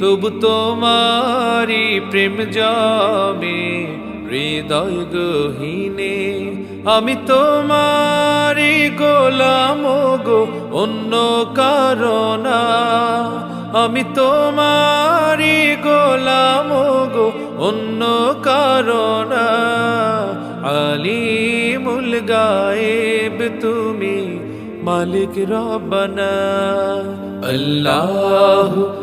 তবু তোমারি প্রেম জমে, হৃদয় গহীনে। আমি তোমারি গোলাম গো, অন্য কারণা। আমি তোমারি গোলাম গো, অন্য কারণা। আলিমুল গায়েব তুমি মালিক রব্বানা। আল্লাহ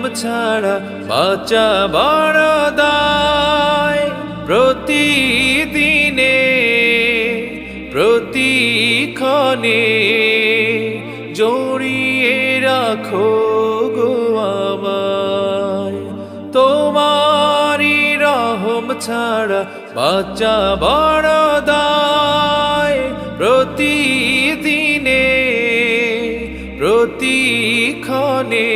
রহম ছাড়া বাঁচা বড় দায়। প্রতিদিনে, প্রতিক্ষণে জড়িয়ে রাখো গো আমায়। তোমারি রহম ছাড়া বাচ্চা বড় দায়। প্রতিদিনে, প্রতিক্ষণে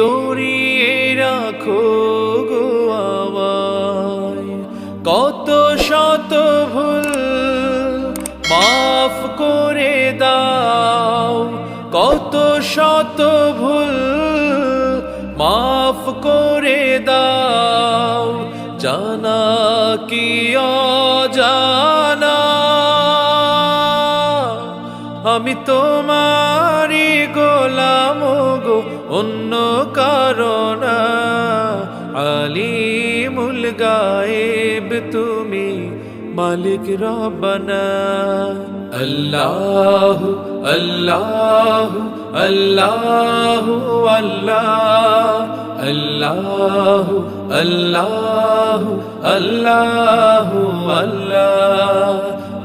জড়িয়ে রাখো গো কত শত ভুল মাফ করে দাও, কত শত ভুল মাফ করে দাও, জানা কি অজানা? আমি তোমারি অন্য কারণা, আলিমুল গায়েব তুমি মালিক রব্বানা। আল্লাহ আল্লাহ আল্লাহ আল্লাহ আল্লাহ আল্লাহ আল্লাহ আল্লাহ।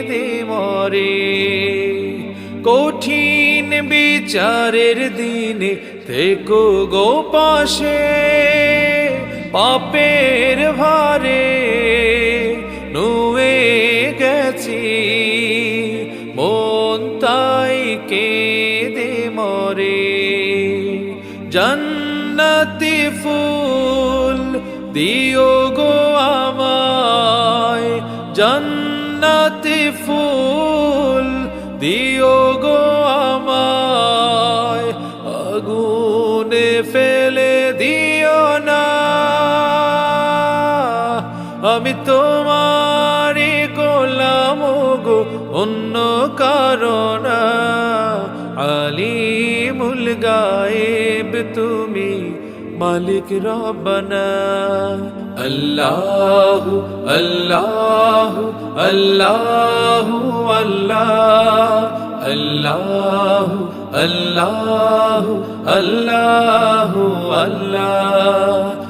কেঁদে মরে। কঠিন বিচারের দিনে থেকো গো পাশে, পাপের ভারে নুয়ে গেছি। মন তাই কেঁদে মরে। জন্নতি ফুল দিও গো আমায়। জন্নতি আমি তোমারি গোলাম গো, অন্য কারণা আলিমুল গায়েব তুমি মালিক রব্বানা। আল্লাহ আল্লাহ আল্লাহ আল্লাহ। আল্লাহ আল্লাহ আল্লাহ আল্লাহ।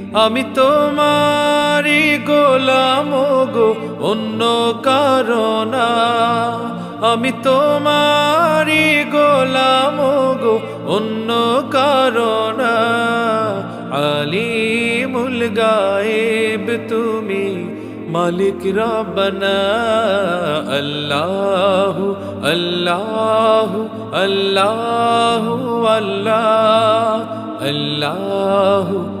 আমি তোমারি গোলাম গো, অন্য কারণা। আমি তোমারি গোলাম গো, অন্য কারণা। আলিমুল গায়েব তুমি মালিক রব্বানা। আল্লাহ আল্লাহ আল্লাহ আল্লাহ আল্লাহ।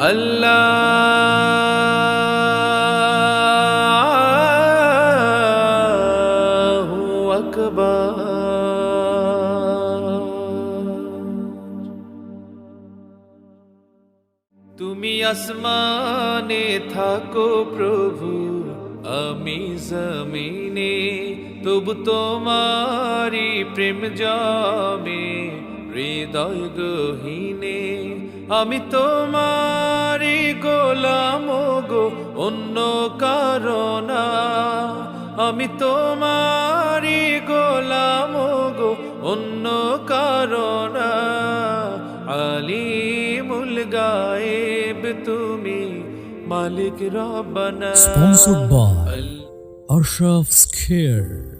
আল্লাহ আকবার তুমি আসমানে থাকো প্রভু আমি জমিনে তবু তোমারি প্রেম জমে। হৃদয় গহীনে আমি তোমারি গোলাম গো, অন্য কারণা। আমি তোমারি গোলাম গো, অন্য কারণা। আলিমুল গায়েব তুমি মালিক Sponsored by Arshaf's Care.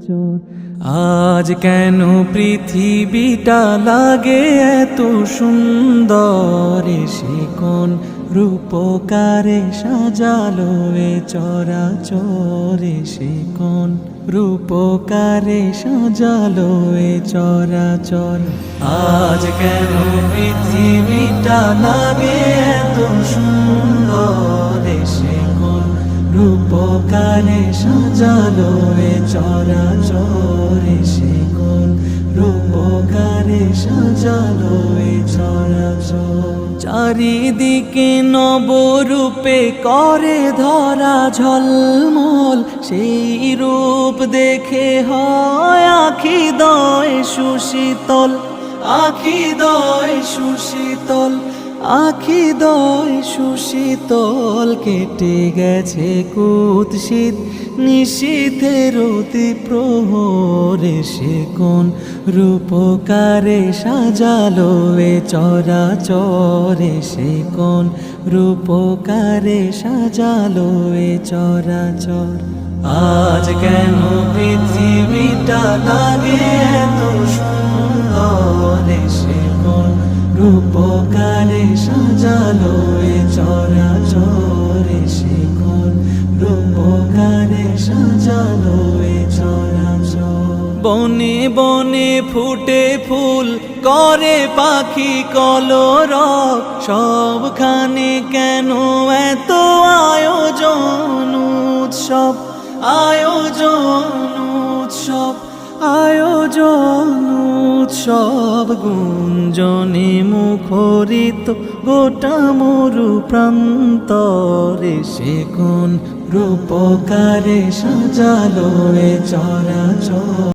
চরাচর আজ কেন পৃথিবীটা লাগে এত সুন্দর? সে কোন রূপকারে সাজালো এ চরাচরে সে কোন রূপকারে সাজালো এ চরাচর আজ কেন পৃথিবীটা লাগে এত সুন্দর? রূপকারে সাজালো এ চরাচরে সে কোন রূপকারে সাজালো এ চরাচর। চারিদিকে নবরূপে করে ধরা ঝলমল। সেই রূপ দেখে হয় আখি দয় সুশীতল। আখি দয় সুশীতল। আখি দয় সুশীতল কেটে গেছে কুৎসিত। নিশীথের অতি প্রহরে সে কোন রূপকারে সাজালো এ চরাচরে সে কোন রূপকারে সাজালো এ চরাচর। আজ কেন পৃথিবীটা লাগে এত সুন্দর সে রূপকারে সাজালো এ চরাচরে সে কোন রূপকারে সাজালো এ চরাচর। বনে বনে ফুটে ফুল, করে পাখি কলর সবখানে কেন এত আয়োজন উৎসব? আয়োজন উৎসব। আয়োজন উৎসব গুঞ্জনে মুখরিত গোটা মরু প্রান্তরে সে কোন রূপকারে সাজালো এ চরাচর